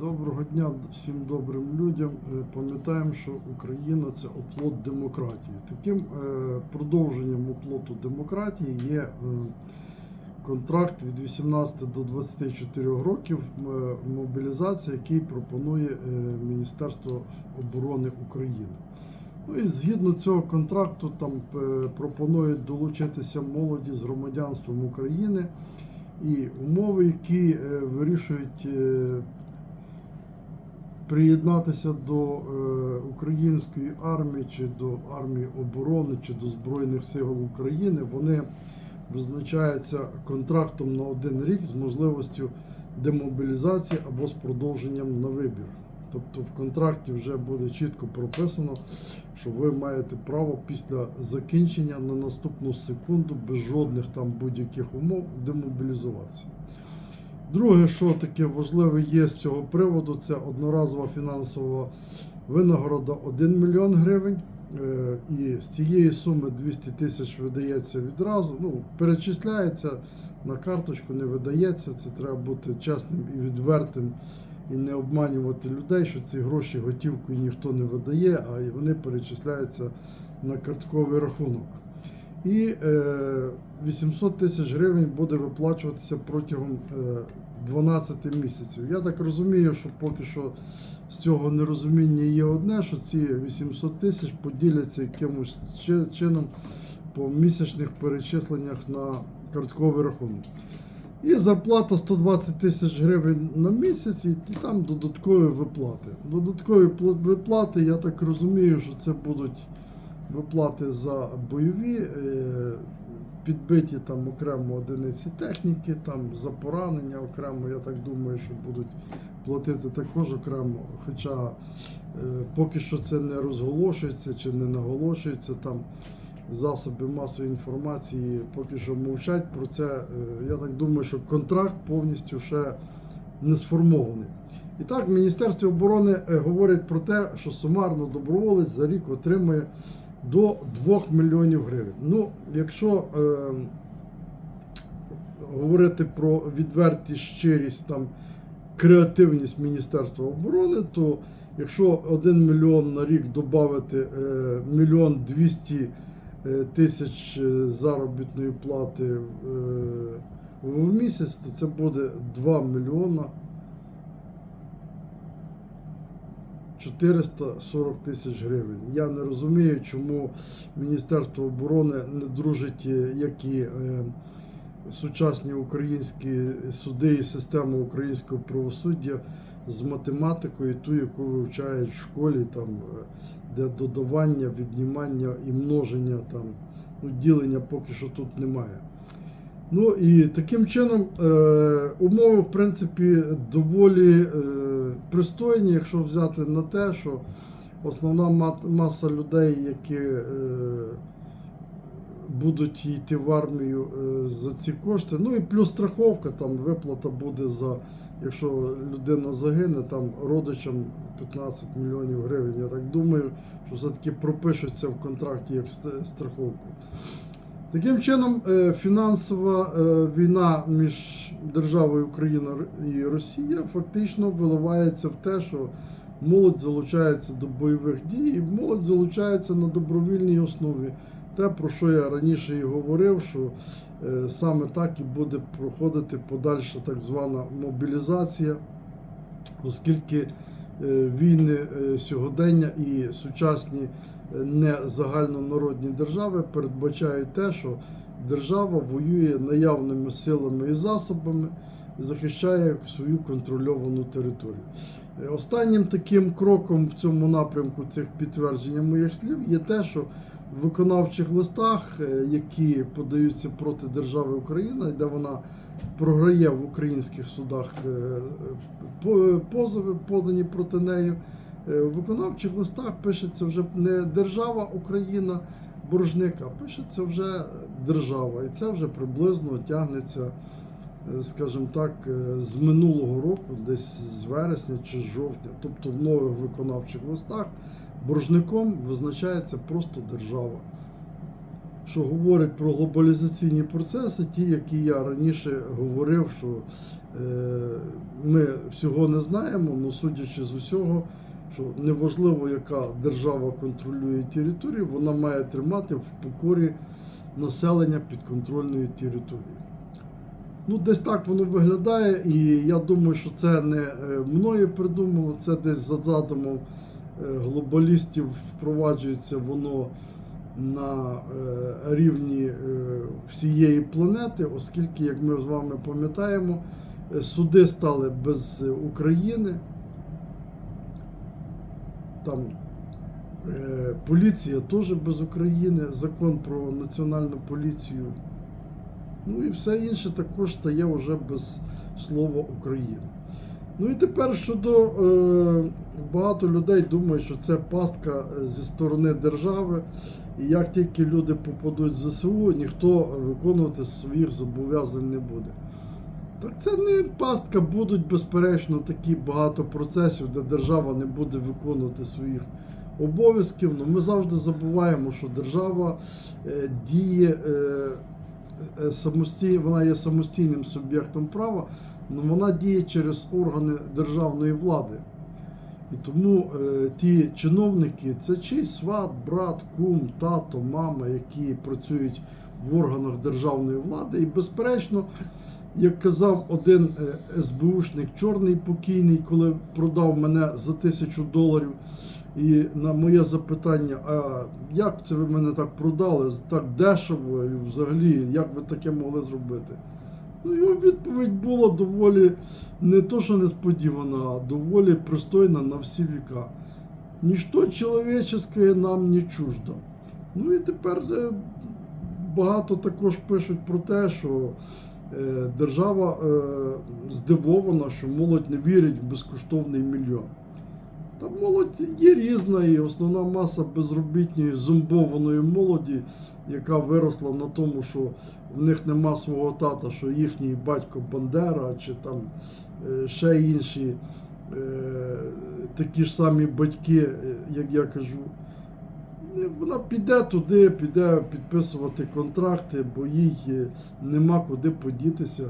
Доброго дня всім добрим людям. Е, Пам'ятаємо, що Україна це оплот демократії. Таким е, продовженням оплоту демократії є е, контракт від 18 до 24 років мобілізації, який пропонує Міністерство оборони України. Ну і згідно цього контракту, там пропонують долучитися молоді з громадянством України і умови, які вирішують. Приєднатися до е, української армії чи до армії оборони чи до Збройних сил України, вони визначаються контрактом на один рік з можливістю демобілізації або з продовженням на вибір. Тобто в контракті вже буде чітко прописано, що ви маєте право після закінчення на наступну секунду без жодних там будь-яких умов демобілізуватися. Друге, що таке важливе є з цього приводу, це одноразова фінансова винагорода 1 мільйон гривень. Е, І з цієї суми 200 тисяч видається відразу. Ну, перечисляється на карточку, не видається. Це треба бути чесним і відвертим і не обманювати людей, що ці гроші готівкою ніхто не видає, а вони перечисляються на картковий рахунок. І е, 800 тисяч гривень буде виплачуватися протягом е, 12 місяців. Я так розумію, що поки що з цього нерозуміння є одне, що ці 800 тисяч поділяться якимось чином по місячних перечисленнях на картковий рахунок. І зарплата 120 тисяч гривень на місяць, і там додаткові виплати. Додаткові пла- виплати, я так розумію, що це будуть виплати за бойові, е, підбиті там окремо одиниці техніки, там за поранення окремо, я так думаю, що будуть платити також окремо. Хоча е, поки що це не розголошується чи не наголошується там. Засоби масової інформації поки що мовчать про це. Е, Я так думаю, що контракт повністю ще не сформований. І так, Міністерство оборони е, говорить про те, що сумарно доброволець за рік отримує до 2 мільйонів гривень. Ну, якщо е, говорити про відвертість, щирість, там, креативність Міністерства оборони, то якщо 1 мільйон на рік додати е, мільйон 200 е, тисяч е, заробітної плати е, в місяць, то це буде 2 мільйона 440 тисяч гривень. Я не розумію, чому Міністерство оборони не дружить, е, як і е, сучасні українські суди і система українського правосуддя з математикою, ту, яку вивчають в школі, там, е, де додавання, віднімання і множення, там, ну, ділення поки що тут немає. Ну і таким чином умови, в принципі, доволі пристойні, якщо взяти на те, що основна маса людей, які е, будуть йти в армію е, за ці кошти, ну і плюс страховка, там виплата буде за, якщо людина загине, там родичам 15 мільйонів гривень. Я так думаю, що все-таки пропишуться в контракті як страховку. Таким чином, е, фінансова е, війна між державою Україна і Росія фактично виливається в те, що молодь залучається до бойових дій, і молодь залучається на добровільній основі. Те, про що я раніше і говорив, що е, саме так і буде проходити подальша так звана мобілізація, оскільки війни сьогодення і сучасні не загальнонародні держави передбачають те, що держава воює наявними силами і засобами, і захищає свою контрольовану територію. Е, Останнім таким кроком в цьому напрямку цих підтвердження моїх слів є те, що в виконавчих листах, е, які подаються проти держави Україна, де вона програє в українських судах е, позови, подані проти неї. Е, В виконавчих листах пишеться вже не держава Україна боржник, а пишеться вже держава. І це вже приблизно тягнеться, е, скажімо так, е, з минулого року, десь з вересня чи з жовтня. Тобто в нових виконавчих листах боржником визначається просто держава. що говорить про глобалізаційні процеси, ті, які я раніше говорив, що е, ми всього не знаємо, але судячи з усього, що неважливо, яка держава контролює територію, вона має тримати в покорі населення підконтрольної території. Ну, десь так воно виглядає, і я думаю, що це не е, мною придумано, це десь за задумом е, глобалістів впроваджується воно на е, рівні всієї планети, оскільки, як ми з вами пам'ятаємо, суди стали без України. Там е, поліція теж без України, закон про національну поліцію. Ну і все інше також стає вже без слова України. Ну і тепер щодо е, багато людей думають, що це пастка е, зі сторони держави, і як тільки люди попадуть в ЗСУ, ніхто виконувати своїх зобов'язань не буде. Так це не пастка, будуть безперечно такі багато процесів, де держава не буде виконувати своїх обов'язків. Ну ми завжди забуваємо, що держава е, діє. Е, е, самостій, вона є самостійним суб'єктом права, але вона діє через органи державної влади. І тому е, ті чиновники це чийсь сват, брат, кум, тато, мама, які працюють в органах державної влади. І, безперечно, як казав один е, СБУшник, чорний покійний, коли продав мене за тисячу доларів. І на моє запитання, а як це ви мене так продали так дешево, і взагалі, як ви таке могли зробити? Ну, його відповідь була доволі не то, що несподівана, а доволі пристойна на всі віка. Ніщо чоловіче нам не чуждо. Ну і тепер е, багато також пишуть про те, що держава е, здивована, що молодь не вірить в безкоштовний мільйон. Та молодь є різна, і основна маса безробітної зомбованої молоді, яка виросла на тому, що в них нема свого тата, що їхній батько Бандера, чи там е, ще інші е, такі ж самі батьки, е, як я кажу. Вона піде туди, піде підписувати контракти, бо їй е, нема куди подітися,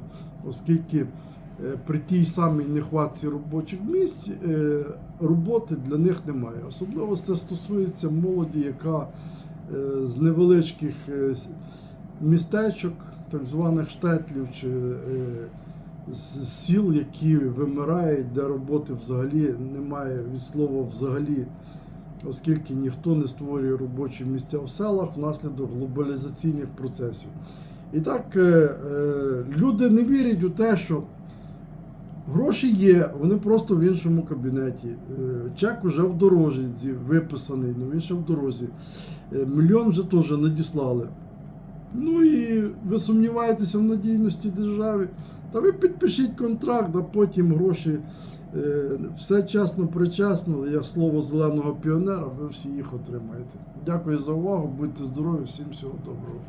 оскільки е, при тій самій нехватці робочих місць е, роботи для них немає. Особливо це стосується молоді, яка з невеличких містечок, так званих штетлів чи з сіл, які вимирають, де роботи взагалі немає від слова взагалі, оскільки ніхто не створює робочі місця в селах внаслідок глобалізаційних процесів. І так, е, е, люди не вірять у те, що гроші є, вони просто в іншому кабінеті. Е, Чек уже в дорозі виписаний, ну він ще в дорозі. Мільйон вже теж надіслали. Ну і ви сумніваєтеся в надійності держави. Та ви підпишіть контракт, а потім гроші. Е, Все чесно, причесно. Я слово зеленого піонера, ви всі їх отримаєте. Дякую за увагу, будьте здорові, всім всього доброго.